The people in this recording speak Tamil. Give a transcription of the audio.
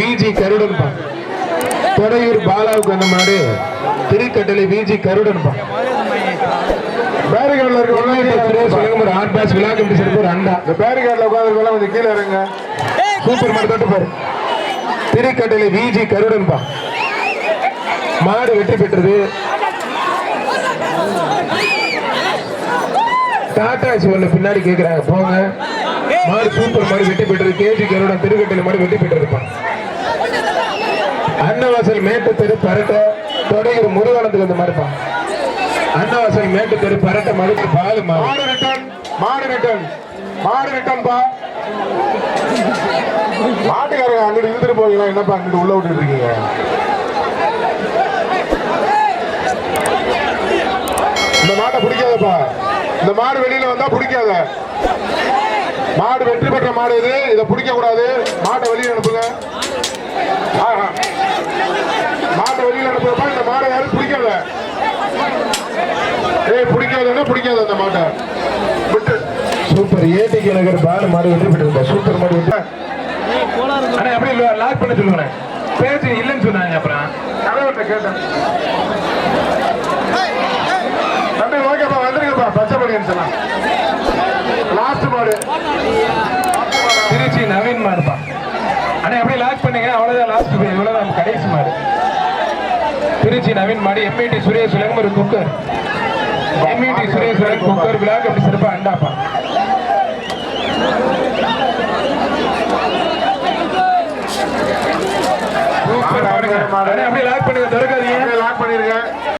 விஜி கருடன் பா. தொடையூர் பாலாவுக்கு அந்த மாடு திருக்கட்டளை விஜி கருடன் பேரிகார்டில் இருக்க சொல்லுங்க ஒரு ஆட் பாஸ் விழா கமிட்டி சிறப்பு ஒரு அண்டா. இந்த பேரிகார்டில் உட்காந்துருக்கலாம் கொஞ்சம் கீழே இறங்க சூப்பர் மாடு தொட்டு பாரு. திருக்கட்டளை விஜி கருடன் மாடு வெற்றி பெற்றது. டாடா ஒண்ணு பின்னாடி கேக்குறாங்க போங்க. மாடு சூப்பர் மாடு வெற்றி பெற்றது. கேஜி கருடன் திருக்கட்டளை மாடு வெற்றி பெற்றிருப்பா அன்னவாசல் மேட்டு தெரு பரட்ட தொடங்கிற முருகானந்துக்கு அந்த மாதிரிப்பா அன்னவாசல் மேட்டு தெரு பரட்ட மறுத்து பாலு மாடு ரிட்டன் மாடு ரிட்டன் மாடு ரிட்டன் பா மாட்டுக்காரங்க அங்கிட்டு இழுத்துட்டு போவீங்களா என்னப்பா அங்கிட்டு உள்ள விட்டுட்டு இருக்கீங்க? இந்த மாட்டை பிடிக்காதப்பா. இந்த மாடு வெளியில வந்தா பிடிக்காத. மாடு வெற்றி பெற்ற மாடு இது. இதை பிடிக்க கூடாது மாட்டை வெளியே அனுப்புங்க ஆஹா. மாட்டை வெளியில அனுப்புறப்ப இந்த மாடை யாரும் பிடிக்காத ஏய் பிடிக்காதுன்னா பிடிக்காது அந்த மாட்டை. விட்டு. சூப்பர். ஏடிகே நகர் பால் மாடு வெற்றி பெற்றிருப்பா சூப்பர் மாடு வெற்றி. அண்ணா அப்படியே லாக் பண்ண சொல்லுங்க பேச்சு இல்லைன்னு சொன்னாங்க அப்புறம். தலைவர்கிட்ட கேட்டேன். தம்பி ஓகேப்பா வந்துருங்கப்பா. பச்சை படின்னு சொன்னா லாஸ்ட் மாடு. திருச்சி நவீன் மாடுப்பா. அண்ணா அப்படியே லாக் பண்ணுங்க அவ்வளவுதான் லாஸ்ட் இவ்வளவுதான் கடைசி மாடு. திருச்சி நவீன் மாடு எம்ஐடி சுரேஷ் உலகம் ஒரு குக்கர் சுரேஷ் உலகம் குக்கர் விழா அப்படி சிறப்பா அண்டாப்பா